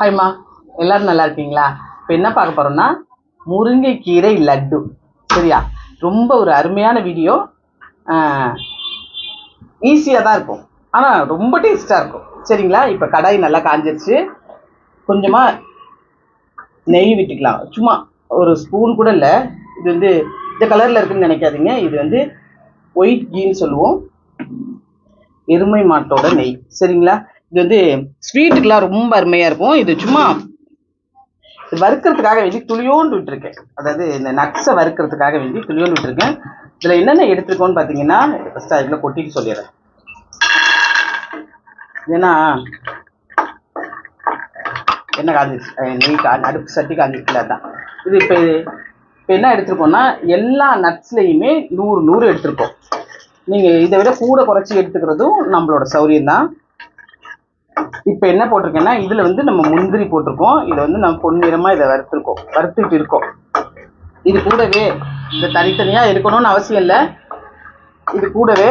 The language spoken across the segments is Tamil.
ஹாய்மா எல்லாரும் நல்லா இருக்கீங்களா? இப்போ என்ன பார்க்க போகிறோம்னா முருங்கைக்கீரை லட்டு. சரியா? ரொம்ப ஒரு அருமையான வீடியோ ஈஸியாக தான் இருக்கும். ஆனால் ரொம்ப டேஸ்ட்டாக இருக்கும். சரிங்களா? இப்போ கடாய் நல்லா காஞ்சிருச்சு. கொஞ்சமாக நெய் விட்டுக்கலாம். சும்மா ஒரு ஸ்பூன் கூட இல்லை. இது வந்து இந்த கலரில் இருக்குன்னு நினைக்காதீங்க. இது வந்து ஒயிட் கீன்னு சொல்லுவோம். எருமை மாட்டோட நெய். சரிங்களா? இது வந்து ஸ்வீட்டுக்கெலாம் ரொம்ப அருமையாக இருக்கும். இது சும்மா இது வறுக்கிறதுக்காக வேண்டி துளியோண்டு விட்டுருக்கேன். அதாவது இந்த நக்ஸை வறுக்கிறதுக்காக வேண்டி துளியோண்டு விட்டுருக்கேன். இதில் என்னென்ன எடுத்துருக்கோன்னு பார்த்தீங்கன்னா ஃபஸ்ட்டு அதில் கொட்டிட்டு சொல்லிடுறேன். ஏன்னா என்ன காஞ்சிச்சு நெய் கா அடுப்பு சட்டி காஞ்சிச்சுல தான் இது இப்போ இப்போ என்ன எடுத்துருக்கோம்னா எல்லா நட்ஸ்லேயுமே நூறு நூறு எடுத்திருக்கோம். நீங்கள் இதை விட கூட குறைச்சி எடுத்துக்கிறதும் நம்மளோட சௌரியம் தான். இப்போ என்ன போட்டிருக்கேன்னா இதில் வந்து நம்ம முந்திரி போட்டிருக்கோம். இதை வந்து நம்ம பொன்னிறமாக இதை வறுத்துருக்கோம். வறுத்துக்கிட்டு இருக்கோம். இது கூடவே இந்த தனித்தனியாக இருக்கணும்னு அவசியம் இல்லை. இது கூடவே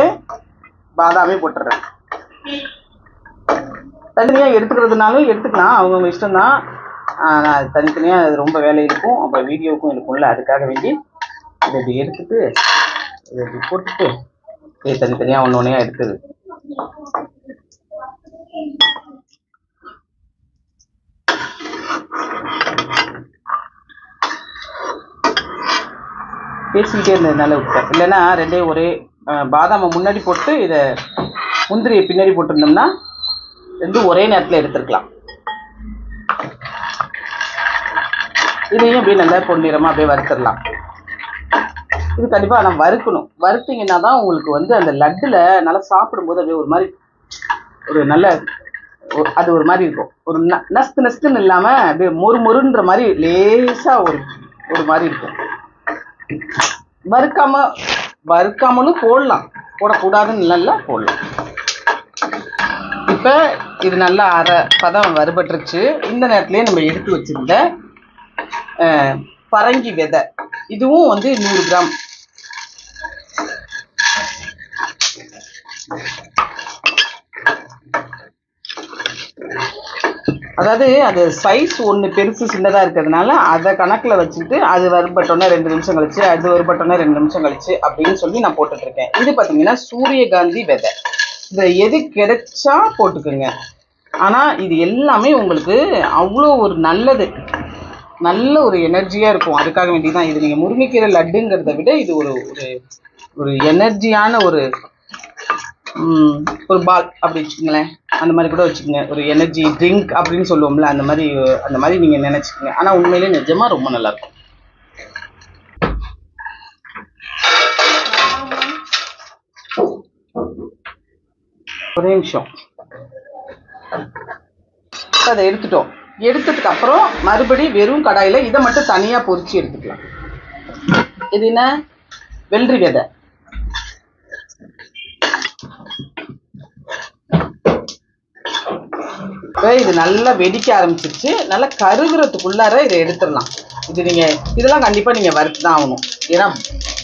பாதாமே போட்டுடுறேன் தனித்தனியாக எடுத்துக்கிறதுனாலும் எடுத்துக்கலாம். அவங்கவுங்க இஷ்டம்தான். ஆஹ் நான் அது தனித்தனியாக அது ரொம்ப வேலை இருக்கும். அப்புறம் வீடியோவுக்கும் இருக்கும்ல அதுக்காக வேண்டி இதை இப்படி எடுத்துட்டு இதை இப்படி போட்டுட்டு இது தனித்தனியாக ஒன்று ஒன்றையாக எடுத்துது பேசிக்கிட்டே இருந்ததுனால விட்டேன். இல்லைன்னா ரெண்டையும் ஒரே பாதாமை முன்னாடி போட்டு இதை முந்திரியை பின்னாடி போட்டிருந்தோம்னா ரெண்டும் ஒரே நேரத்தில் எடுத்துருக்கலாம். இதையும் அப்படியே நல்லா பொன்னிறமாக அப்படியே வறுத்துடலாம். இது கண்டிப்பாக நம்ம வறுக்கணும். வறுத்தீங்கன்னா தான் உங்களுக்கு வந்து அந்த லட்டில் நல்லா சாப்பிடும்போது அப்படியே ஒரு மாதிரி ஒரு நல்ல ஒரு- அது ஒரு மாதிரி இருக்கும். ஒரு ந- நஸ்து நஸ்துன்னு இல்லாமல் அப்படியே மொறு மொறுன்ற மாதிரி லேசாக ஒரு ஒரு மாதிரி இருக்கும். வறுக்காம வறுக்காமலும் போடலாம். போடக்கூடாதுன்னு இல்லைல்ல போடலாம். இப்போ இது நல்லா அரை பதம் வறுபட்டுருச்சு. இந்த நேரத்துலேயே நம்ம எடுத்து வச்சிருந்த பரங்கி விதை. இதுவும் வந்து நூறு கிராம். அதாவது அது சைஸ் ஒன்று பெருசு சின்னதாக இருக்கிறதுனால அதை கணக்கில் வச்சுட்டு அது வறுபட்டோன்னே ரெண்டு நிமிஷம் கழிச்சு அது வறுபட்டோன்னே ரெண்டு நிமிஷம் கழிச்சு அப்படின்னு சொல்லி நான் போட்டுட்ருக்கேன் இது பார்த்தீங்கன்னா சூரியகாந்தி விதை. இதை எது கிடைச்சா போட்டுக்குங்க. ஆனால் இது எல்லாமே உங்களுக்கு அவ்வளோ ஒரு நல்லது. நல்ல ஒரு எனர்ஜியாக இருக்கும். அதுக்காக வேண்டி தான் இது. நீங்கள் முருங்கைக்கீரை லட்டுங்கிறத விட இது ஒரு ஒரு ஒரு எனர்ஜியான ஒரு ஒரு பால் அப்படி வச்சுக்கோங்களேன். அந்த மாதிரி கூட வச்சுக்கோங்க. ஒரு எனர்ஜி ட்ரிங்க் அப்படின்னு சொல்லுவோம்ல அந்த மாதிரி அந்த மாதிரி நீங்கள் நினச்சிக்கோங்க. ஆனால் உண்மையிலே நிஜமாக ரொம்ப நல்லா இருக்கும் ஒரே நிமிஷம். அதை எடுத்துட்டோம். எடுத்ததுக்கு அப்புறம் மறுபடி வெறும் கடாயில் இதை மட்டும் தனியாக பொறிச்சு எடுத்துக்கலாம். இது என்ன? வெள்ளரி விதை. இப்போ இது நல்லா வெடிக்க ஆரம்பிச்சிருச்சு. நல்லா கருகிறதுக்குள்ளார இதை எடுத்துடலாம். இது நீங்கள் இதெல்லாம் கண்டிப்பாக நீங்கள் வறுத்து தான் ஆகணும். ஏன்னா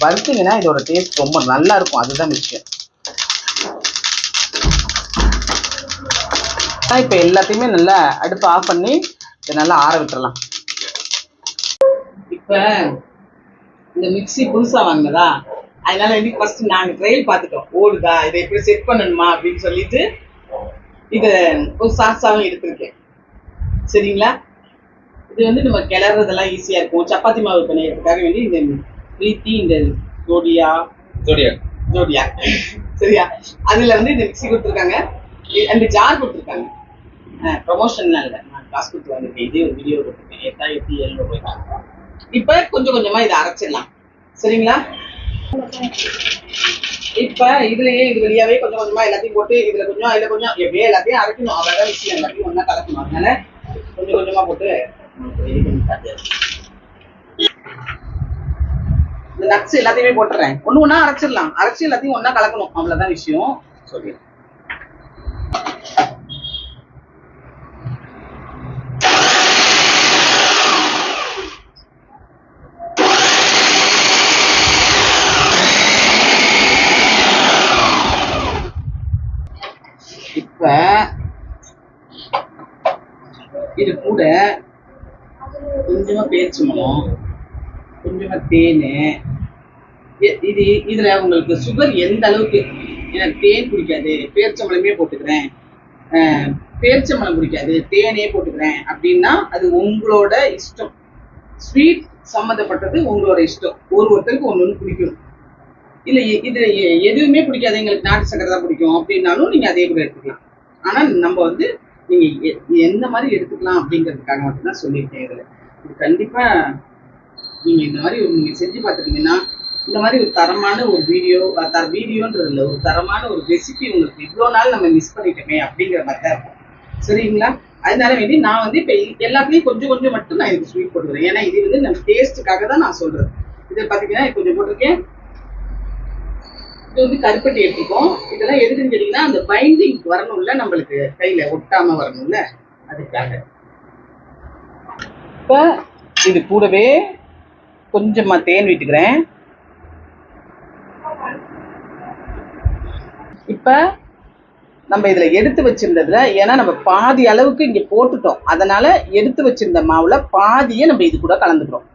வறுத்தீங்கன்னா இதோட டேஸ்ட் ரொம்ப நல்லா இருக்கும். அதுதான் விஷயம். இப்போ எல்லாத்தையுமே நல்லா அடுப்பு ஆஃப் பண்ணி இதை நல்லா ஆற விட்டுறலாம். இப்போ இந்த மிக்ஸி புதுசாக வாங்கினதா? அதனால இன்னைக்கு ஃபர்ஸ்ட் நாங்கள் ட்ரையல் பார்த்துட்டோம். ஓடுதா? இதை எப்படி செட் பண்ணணுமா? அப்படின்னு சொல்லிட்டு இதை ஒரு சாஸாகவும் எடுத்திருக்கேன். சரிங்களா? இது வந்து நம்ம கிளறதெல்லாம் ஈஸியாக இருக்கும். சப்பாத்தி மாவு பிணையறதுக்காக வேண்டி இந்த பிரீத்தி இந்த ஜோடியா ஜோடியா. ஜோடியா. சரியா? அதில் வந்து இந்த மிக்ஸி கொடுத்துருக்காங்க. ரெண்டு ஜார் கொடுத்துருக்காங்க. ப்ரொமோஷன்லாம் இல்லை நான் காசு கொடுத்து வாங்கியிருக்கேன். இதே ஒரு வீடியோ கொடுத்துருக்கேன். எட்டாயிரத்தி எழுநூறு ரூபாய்க்கு இப்போ கொஞ்சம் கொஞ்சமாக இதை அரைச்சிடலாம். சரிங்களா? இப்ப இதுலயே இது வழியாவே கொஞ்சம் கொஞ்சமா எல்லாத்தையும் போட்டு இதுல கொஞ்சம் இதுல கொஞ்சம் எப்படியே எல்லாத்தையும் அரைக்கணும். அவ்வளோதான் விஷயம் எல்லாத்தையும் ஒன்னா கலக்கணும். அதனால கொஞ்சம் கொஞ்சமா போட்டு இந்த நட்ஸ் எல்லாத்தையுமே போட்டுறேன். ஒண்ணு ஒன்னா அரைச்சிடலாம். அரைச்சி எல்லாத்தையும் ஒன்னா கலக்கணும். அவ்வளவுதான் விஷயம். சொல்லி இது கூட கொஞ்சமா பேச்சுமலம் கொஞ்சமா தேன். இது இதுல உங்களுக்கு சுகர் எந்த அளவுக்கு எனக்கு தேன் பிடிக்காது பேரிச்சம்பழமே போட்டுக்கிறேன். அஹ், பேரிச்சம்பழம் பிடிக்காது தேனே போட்டுக்கிறேன். அப்படின்னா அது உங்களோட இஷ்டம். ஸ்வீட் சம்மந்தப்பட்டது உங்களோட இஷ்டம். ஒரு ஒருத்தருக்கு ஒன்று ஒன்று பிடிக்கும். இல்லை இது எதுவுமே பிடிக்காது. எங்களுக்கு நாட்டு சக்கரை தான் பிடிக்கும். அப்படின்னாலும் நீங்கள் அதே கூட எடுத்துக்கலாம். ஆனால் நம்ம வந்து நீங்க எ- எந்த மாதிரி எடுத்துக்கலாம் அப்படிங்கிறதுக்காக மட்டும்தான் சொல்லியிருக்கேன் இதில். இது கண்டிப்பா நீங்க இந்த மாதிரி நீங்க செஞ்சு பார்த்துட்டீங்கன்னா இந்த மாதிரி ஒரு தரமான ஒரு வீடியோ தர வீடியோன்றது இல்லை ஒரு தரமான ஒரு ரெசிபி உங்களுக்கு இவ்வளோ நாள் நம்ம மிஸ் பண்ணிட்டோமே அப்படிங்கிற மாதிரி தான் இருக்கும். சரிங்களா? அதனால வேண்டி நான் வந்து இப்போ எல்லாத்துலேயும் கொஞ்சம் கொஞ்சம் மட்டும் நான் இதுக்கு ஸ்வீட் போட்டுக்கிறேன். ஏன்னா இது வந்து நம்ம டேஸ்ட்டுக்காக தான் நான் சொல்றது இதை பார்த்தீங்கன்னா கொஞ்சம் போட்டிருக்கேன். இது வந்து கருப்பட்டி எடுத்துக்கோம் இதெல்லாம் எதுக்குன்னு கேட்டீங்கன்னா அந்த பைண்டிங் வரணும்ல நம்மளுக்கு கையில ஒட்டாம வரணும்ல அதுக்காக. இப்ப இது கூடவே கொஞ்சமா தேன் விட்டுக்கிறேன். இப்ப நம்ம இதுல எடுத்து வச்சிருந்ததுல ஏன்னா நம்ம பாதி அளவுக்கு இங்க போட்டுட்டோம். அதனால எடுத்து வச்சிருந்த மாவுல பாதியை நம்ம இது கூட கலந்துக்கிறோம்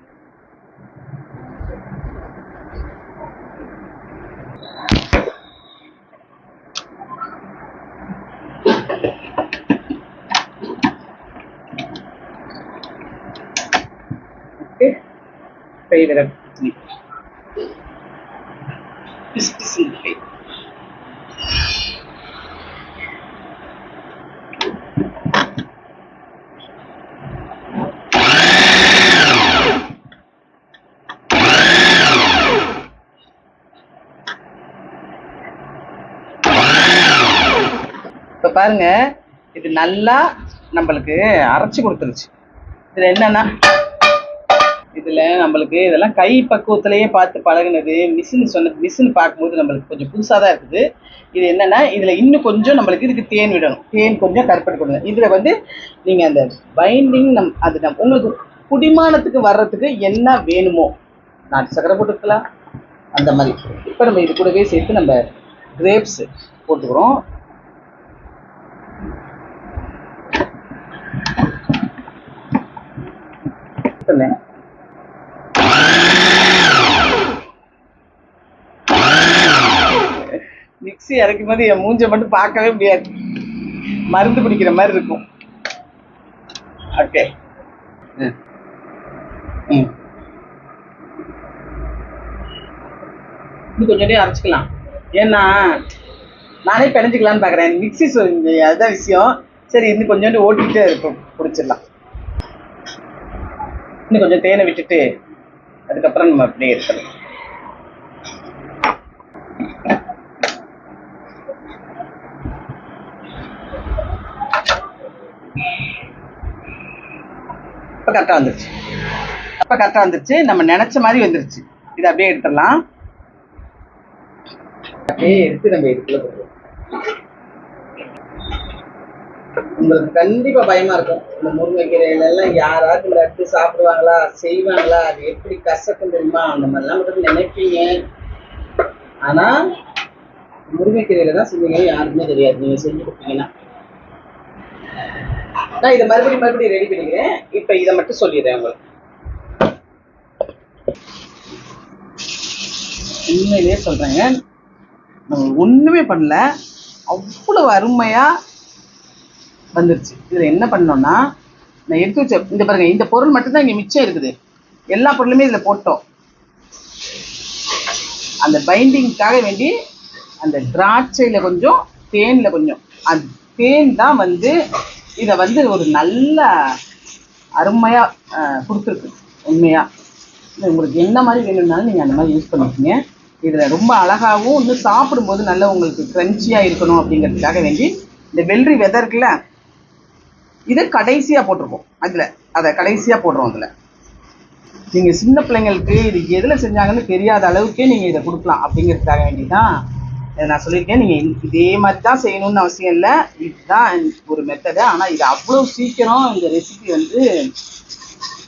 ஓகே ஃபேவரட் பிசு பிசு இப்ப பாருங்க இது நல்லா நம்மளுக்கு அரைச்சு கொடுத்துருச்சு. இதுல என்னன்னா இதுல நம்மளுக்கு இதெல்லாம் கை பக்குவத்திலேயே பார்த்து பழகுனது மிஷின் சொன்ன மிஷின் பார்க்கும்போது நம்மளுக்கு கொஞ்சம் புதுசாக தான் இருக்குது. இது என்னென்னா இதில் இன்னும் கொஞ்சம் நம்மளுக்கு இதுக்கு தேன் விடணும். தேன் கொஞ்சம் கற்பனை கொடுங்க. இதில் வந்து நீங்கள் அந்த பைண்டிங் நம் அது நம் உங்களுக்கு குடிமானத்துக்கு வர்றதுக்கு என்ன வேணுமோ நாட்டு சக்கரை போட்டுக்கலாம். அந்த மாதிரி. இப்போ நம்ம இது கூடவே சேர்த்து நம்ம கிரேப்ஸ் போட்டுக்கிறோம். மிக்ஸி இறக்கும் போது என் மூஞ்ச மட்டும் பார்க்கவே முடியாது. மருந்து குடிக்கிற மாதிரி இருக்கும். ஓகே ம். இன்னும் கொஞ்சம் அரைச்சிக்கலாம். ஏன்னா நானே பிணைஞ்சிக்கலான்னு பார்க்குறேன் மிக்ஸி சொல் அதுதான் விஷயம். சரி இன்னும் கொஞ்சோண்டு ஓட்டிக்கிட்டே இருக்கும். பிடிச்சிடலாம் இன்னும் கொஞ்சம் தேனை விட்டுட்டு அதுக்கப்புறம் நம்ம அப்படியே எடுத்துடலாம் அப்போ கரெக்டாக வந்துருச்சு. அப்போ கரெக்டாக வந்துருச்சு. நம்ம நினச்ச மாதிரி வந்துருச்சு. இதை அப்படியே எடுத்துடலாம். அப்படியே எடுத்து நம்ம இதுக்குள்ள உங்களுக்கு கண்டிப்பா பயமா இருக்கும். இந்த முருங்கைக்கீரையில எல்லாம் யாராவது லட்டு சாப்பிடுவாங்களா செய்வாங்களா அது எப்படி கசக்கும் தெரியுமா? அந்த மாதிரிலாம் மட்டும் நினைப்பீங்க. ஆனா முருங்கைக்கீரையில தான் செஞ்சீங்க யாருக்குமே தெரியாது. நீங்க செஞ்சு கொடுத்தீங்கன்னா நான் இதை மறுபடியும் மறுபடியும் ரெடி பண்ணிக்கிறேன். இப்ப இதை மட்டும் சொல்லிடுறேன் உங்களுக்கு. உண்மையிலேயே சொல்றேங்க. நம்ம ஒண்ணுமே பண்ணல. அவ்வளவு அருமையா வந்துருச்சு. இதுல என்ன பண்ணோம்னா நான் எடுத்து வச்ச இந்த பாருங்க இந்த பொருள் மட்டும்தான் இங்கே மிச்சம் இருக்குது. எல்லா பொருளுமே இதுல போட்டோம். அந்த பைண்டிங்க்காக வேண்டி அந்த திராட்சையில் கொஞ்சம் தேன்ல கொஞ்சம். அந்த தேன் தான் வந்து இதை வந்து ஒரு நல்ல அருமையா அஹ், கொடுத்துருக்கு உண்மையா. உங்களுக்கு என்ன மாதிரி வேணும்னாலும் நீங்க அந்த மாதிரி யூஸ் பண்ணிக்கோங்க. இதுல ரொம்ப அழகாவும் இன்னும் சாப்பிடும்போது நல்ல உங்களுக்கு கிரன்ச்சியா இருக்கணும் அப்படிங்கிறதுக்காக வேண்டி இந்த வெள்ளரி விதை இருக்குல்ல இதை கடைசியா போட்டிருக்கோம் அதுல. அதை கடைசியா போடுறோம் அதுல. நீங்க சின்ன பிள்ளைங்களுக்கு இது எதுல செஞ்சாங்கன்னு தெரியாத அளவுக்கே நீங்க இதை கொடுக்கலாம் அப்படிங்கிறதுக்காக வேண்டிதான் இதை நான் சொல்லியிருக்கேன். நீங்கள் இதே மாதிரி தான் செய்யணும்னு அவசியம் இல்லை. இதுதான் ஒரு மெத்தடு ஆனால் இது அவ்வளோ சீக்கிரம் இந்த ரெசிபி வந்து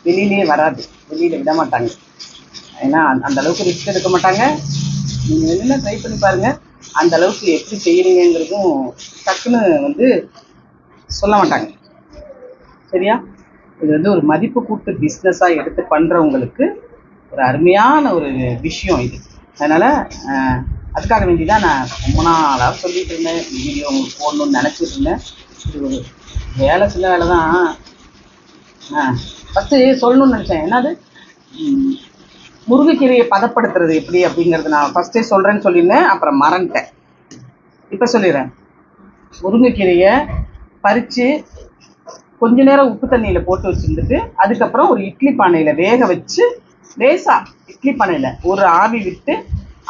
வெளியிலேயே வராது. வெளியில் விட மாட்டாங்க. ஏன்னா அந்த- அளவுக்கு ரிஸ்க் எடுக்க மாட்டாங்க. நீங்கள் என்ன ட்ரை பண்ணி பாருங்க. அந்த அளவுக்கு எப்படி செய்கிறீங்கிறதும் டக்குன்னு வந்து சொல்ல மாட்டாங்க. சரியா? இது வந்து ஒரு மதிப்பு கூட்டு பிஸ்னஸாக எடுத்து பண்ணுறவங்களுக்கு ஒரு அருமையான ஒரு விஷயம் இது. அதனால் அதுக்காக வேண்டி தான் நான் ரொம்ப நாளாக சொல்லிட்டு இருந்தேன். வீடியோ உங்களுக்கு போடணும்னு நினச்சிட்டு இருந்தேன். இது ஒரு வேலை சில வேலை தான் ஆ ஃபஸ்ட்டு சொல்லணும்னு நினச்சேன். என்னது? முருங்கைக்கீரையை பதப்படுத்துறது எப்படி அப்படிங்கிறது நான் ஃபஸ்ட்டே சொல்கிறேன்னு சொல்லியிருந்தேன். அப்புறம் மறந்துட்டேன். இப்போ சொல்லிடுறேன். முருங்கைக்கீரையை பறித்து கொஞ்ச நேரம் உப்பு தண்ணியில் போட்டு வச்சுருந்துட்டு அதுக்கப்புறம் ஒரு இட்லி பானையில் வேக வச்சு லேசாக இட்லி பானையில் ஒரு ஆவி விட்டு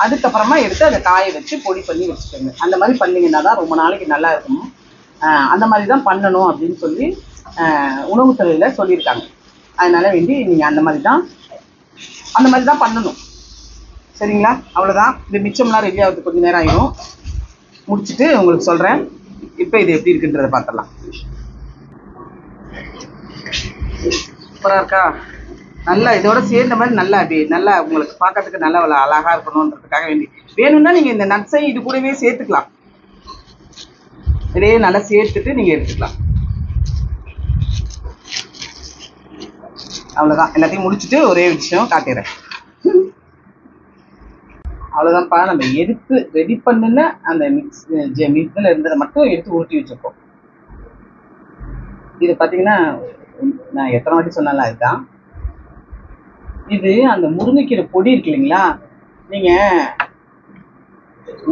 அதுக்கப்புறமா எடுத்து அதை காய வச்சு பொடி பண்ணி வச்சுக்கோங்க. அந்த மாதிரி பண்ணீங்கன்னா தான் ரொம்ப நாளைக்கு நல்லா இருக்கும். அந்த மாதிரி தான் பண்ணணும் அப்படின்னு சொல்லி உணவுத்துறையில் சொல்லியிருக்காங்க. அதனால வேண்டி நீங்கள் அந்த மாதிரி தான் அந்த மாதிரி தான் பண்ணணும். சரிங்களா? அவ்வளோதான் இது மிச்சம்லாம் ரெடி ஆகுது கொஞ்சம் நேரம் ஆகிடும் முடிச்சுட்டு உங்களுக்கு சொல்கிறேன் இப்போ இது எப்படி இருக்குன்றதை பார்த்துடலாம். சூப்பராக இருக்கா? நல்லா இதோட சேர்ந்த மாதிரி நல்லா அப்படியே நல்லா உங்களுக்கு பார்க்கறதுக்கு நல்லா அழகா அழகாக இருக்கணுன்றதுக்காக வேண்டி. வேணும்னா நீங்கள் இந்த நட்ஸை இது கூடவே சேர்த்துக்கலாம். இதையே நல்லா சேர்த்துட்டு நீங்கள் எடுத்துக்கலாம். அவ்வளோதான் எல்லாத்தையும் முடிச்சுட்டு ஒரே விஷயம் காட்டிடுறேன். அவ்வளோதான்ப்பா நம்ம எடுத்து ரெடி பண்ணுன அந்த மிக்ஸ் மிக்ஸில் இருந்ததை மட்டும் எடுத்து உருட்டி வச்சுருக்கோம். இது பார்த்தீங்கன்னா நான் எத்தனை வாட்டி சொன்னாலும் அதுதான். இது அந்த முருங்கைக்கீரை பொடி இருக்கு இல்லைங்களா? நீங்கள்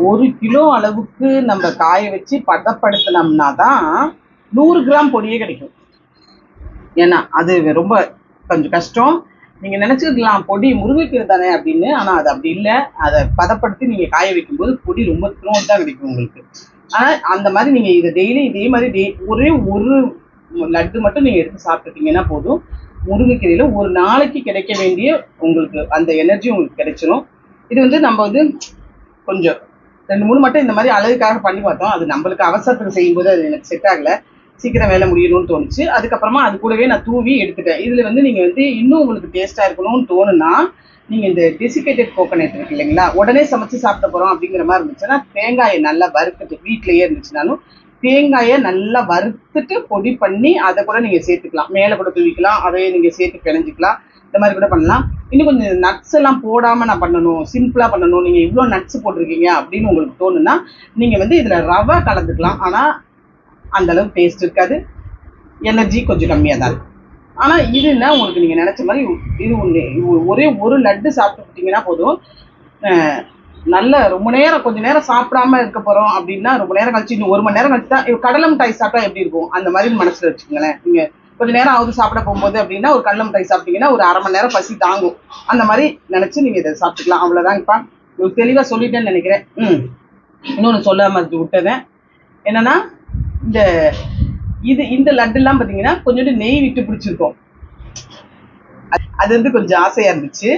ஒரு கிலோ அளவுக்கு நம்ம காய வச்சு பதப்படுத்தினோம்னா தான் நூறு கிராம் பொடியே கிடைக்கும். ஏன்னா அது ரொம்ப கொஞ்சம் கஷ்டம். நீங்கள் நினச்சிருக்கலாம் பொடி முருங்கைக்கீரை தானே அப்படின்னு ஆனால் அது அப்படி இல்லை. அதை பதப்படுத்தி நீங்கள் காய வைக்கும்போது பொடி ரொம்ப த்ரோன் தான் கிடைக்கும் உங்களுக்கு. ஆனால் அந்த மாதிரி நீங்கள் இதை டெய்லி இதே மாதிரி டெய் ஒரே ஒரு லட்டு மட்டும் நீங்கள் எடுத்து சாப்பிட்டுட்டீங்கன்னா போதும். முருங்கைக்கீரையில் ஒரு நாளைக்கு கிடைக்க வேண்டிய உங்களுக்கு அந்த எனர்ஜி உங்களுக்கு கிடைச்சிரும். இது வந்து நம்ம வந்து கொஞ்சம் ரெண்டு மூணு மட்டும் இந்த மாதிரி அழகுக்காக பண்ணி பார்த்தோம். அது நம்மளுக்கு அவசரத்துக்கு செய்யும்போது அது எனக்கு செட் ஆகல. சீக்கிரம் வேலை முடியணும்னு தோணுச்சு. அதுக்கப்புறமா அது கூடவே நான் தூவி எடுத்துட்டேன். இதில் வந்து நீங்கள் வந்து இன்னும் உங்களுக்கு டேஸ்ட்டாக இருக்கணும்னு தோணுன்னா நீங்கள் இந்த டெசிகேட்டட் கோகோனட் இருக்கு இல்லைங்களா? உடனே சமைச்சு சாப்பிட போகிறோம் அப்படிங்கிற மாதிரி இருந்துச்சுன்னா தேங்காயை நல்லா வறுத்துட்டு வீட்லேயே இருந்துச்சுனாலும் தேங்காயை நல்லா வறுத்துட்டு பொடி பண்ணி அதை கூட நீங்கள் சேர்த்துக்கலாம். மேலே கூட தூவிக்கலாம் அதையே நீங்கள் சேர்த்து பிணைஞ்சிக்கலாம். இந்த மாதிரி கூட பண்ணலாம். இன்னும் கொஞ்சம் நட்ஸ் எல்லாம் போடாமல் நான் பண்ணணும் சிம்பிளாக பண்ணணும். நீங்கள் இவ்வளோ நட்ஸ் போட்டிருக்கீங்க அப்படின்னு உங்களுக்கு தோணுன்னா நீங்கள் வந்து இதில் ரவை கலந்துக்கலாம். ஆனால் அந்த அளவுக்கு டேஸ்ட் இருக்காது. எனர்ஜி கொஞ்சம் கம்மியாக தான். இருக்கும் ஆனால் இதுன்னா உங்களுக்கு நீங்கள் நினச்ச மாதிரி இது ஒன்று ஒரே ஒரு லட்டு சாப்பிட்டுக்கிட்டிங்கன்னா போதும். நல்ல ரொம்ப நேரம் கொஞ்ச நேரம் சாப்பிடாம இருக்க போறோம் அப்படின்னா ரொம்ப நேரம் கழிச்சு இன்னும் ஒரு மணி நேரம் கழிச்சு தான் இப்ப கடலை மிட்டாய் சாப்பிட்டா எப்படி இருக்கும்? அந்த மாதிரி மனசுல வச்சுக்கோங்களேன். நீங்க கொஞ்ச நேரம் ஆகுது சாப்பிட போகும்போது அப்படின்னா ஒரு கடலை மிட்டாய் சாப்பிட்டீங்கன்னா ஒரு அரை மணி நேரம் பசி தாங்கும். அந்த மாதிரி நினைச்சு நீங்க இதை சாப்பிட்டுக்கலாம். அவ்வளவுதான்ப்பா உங்களுக்கு தெளிவா சொல்லிட்டேன்னு நினைக்கிறேன். ம். இன்னொன்று சொல்லாம விட்டதேன். என்னன்னா இந்த இது இந்த லட்டுலாம் பார்த்தீங்கன்னா கொஞ்சோண்டு நெய் விட்டு பிடிச்சிருக்கோம். அது- அது வந்து கொஞ்சம் ஆசையாக இருந்துச்சு.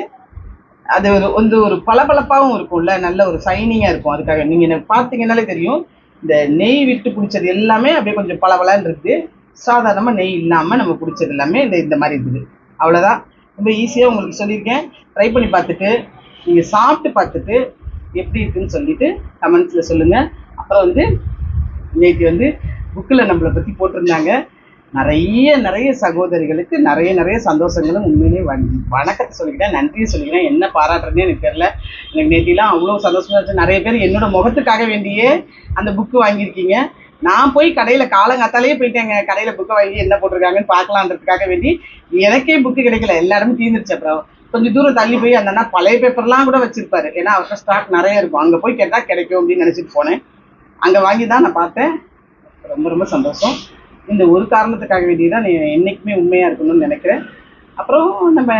அது ஒரு வந்து ஒரு பளபளப்பாகவும் இருக்கும்ல நல்ல ஒரு சைனிங்காக இருக்கும். அதுக்காக நீங்கள் பார்த்தீங்கன்னாலே தெரியும் இந்த நெய் விட்டு பிடிச்சது எல்லாமே அப்படியே கொஞ்சம் பளபளன்னு இருக்குது. சாதாரணமாக நெய் இல்லாமல் நம்ம பிடிச்சது எல்லாமே இந்த இந்த மாதிரி இருக்குது. அவ்வளோதான் ரொம்ப ஈஸியாக உங்களுக்கு சொல்லியிருக்கேன். ட்ரை பண்ணி பார்த்துட்டு நீங்கள் சாப்பிட்டு பார்த்துட்டு எப்படி இருக்குன்னு சொல்லிட்டு கமெண்ட்ஸில் சொல்லுங்கள் அப்புறம் வந்து நேற்று வந்து புக்கில் நம்மளை பற்றி போட்டிருந்தாங்க. நிறைய நிறைய சகோதரிகளுக்கு நிறைய நிறைய சந்தோஷங்களும் உண்மையிலேயே வணக்கத்தை சொல்லிக்கிட்டேன் நன்றியை சொல்லிக்கிறேன் என்ன பாராட்டுறதுன்னு எனக்கு தெரியல. எனக்கு நேற்றிலாம் அவ்வளோ சந்தோஷமா இருந்துச்சு. நிறைய பேர் என்னோட முகத்துக்காக வேண்டியே அந்த புக்கு வாங்கியிருக்கீங்க. நான் போய் கடையில் காலங்காத்தாலே போயிட்டேங்க. கடையில் புக்கை வாங்கி என்ன போட்டிருக்காங்கன்னு பார்க்கலான்றதுக்காக வேண்டி எனக்கே புக்கு கிடைக்கல. எல்லாருமே தீர்ந்துருச்சு அப்புறம். கொஞ்சம் தூரம் தள்ளி போய் அந்த அண்ணா பழைய பேப்பர்லாம் கூட வச்சிருப்பாரு. ஏன்னா அவர்கிட்ட ஸ்டாக் நிறைய இருக்கும். அங்கே போய் கேட்டால் கிடைக்கும் அப்படின்னு நினச்சிட்டு போனேன். அங்கே வாங்கி தான் நான் பார்த்தேன். ரொம்ப ரொம்ப சந்தோஷம். இந்த ஒரு காரணத்துக்காக வேண்டி தான் நான் என்றைக்குமே உண்மையாக இருக்கணும்னு நினைக்கிறேன். அப்புறம் நம்ம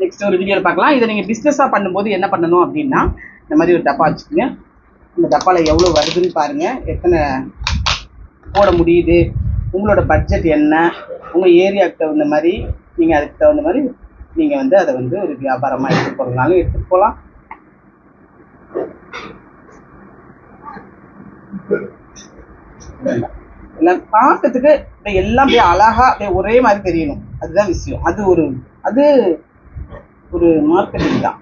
நெக்ஸ்ட் ஒரு வீடியோவில் பார்க்கலாம். இதை நீங்கள் பிஸ்னஸாக பண்ணும்போது என்ன பண்ணணும் அப்படின்னா இந்த மாதிரி ஒரு டப்பா வச்சுக்கோங்க. இந்த டப்பாவில் எவ்வளோ வருதுன்னு பாருங்கள் எத்தனை போட முடியுது? உங்களோட பட்ஜெட் என்ன? உங்கள் ஏரியாவுக்கு தகுந்த மாதிரி நீங்கள் அதுக்கு தகுந்த மாதிரி நீங்கள் வந்து அதை வந்து ஒரு வியாபாரமாக எடுத்துகிட்டு போகிறதுனாலும் எடுத்துகிட்டு போகலாம் எல்லாம் பார்க்கறதுக்கு அப்படியே எல்லாம் அப்படியே அழகா அப்படியே ஒரே மாதிரி தெரியணும். அதுதான் விஷயம். அது ஒரு அது ஒரு மார்க்கெட்டிங் தான்.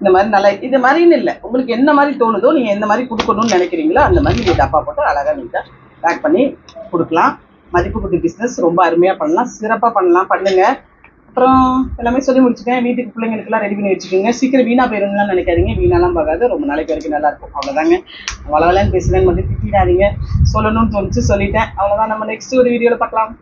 இந்த மாதிரி நல்லா இது மாதிரின்னு இல்லை. உங்களுக்கு என்ன மாதிரி தோணுதோ நீங்கள் எந்த மாதிரி கொடுக்கணும்னு நினைக்கிறீங்களோ அந்த மாதிரி நீங்கள் டப்பா போட்டு அழகாக நீங்க பேக் பண்ணி கொடுக்கலாம். மதிப்பு கொடுத்து பிஸ்னஸ் ரொம்ப அருமையாக பண்ணலாம். சிறப்பாக பண்ணலாம். பண்ணுங்க. அப்புறம் எல்லாமே சொல்லி முடிச்சுட்டேன். வீட்டுக்கு பிள்ளைங்களுக்குலாம் ரெடி பண்ணி வச்சுக்கோங்க. சீக்கிரம் வீணா போயிருங்கலாம் நினைக்காதீங்க. வீணாலாம் பார்க்காது ரொம்ப நாளைக்கு வரைக்கும் நல்லா இருக்கும். அவ்வளோதாங்க வளவலன்னு பேசுகிறேன்னு மட்டும் திட்டிடாதீங்க. சொல்லணும்னு தோணுச்சு சொல்லிட்டேன். அவ்வளோதான் நம்ம நெக்ஸ்ட் ஒரு வீடியோவில் பார்க்கலாம்.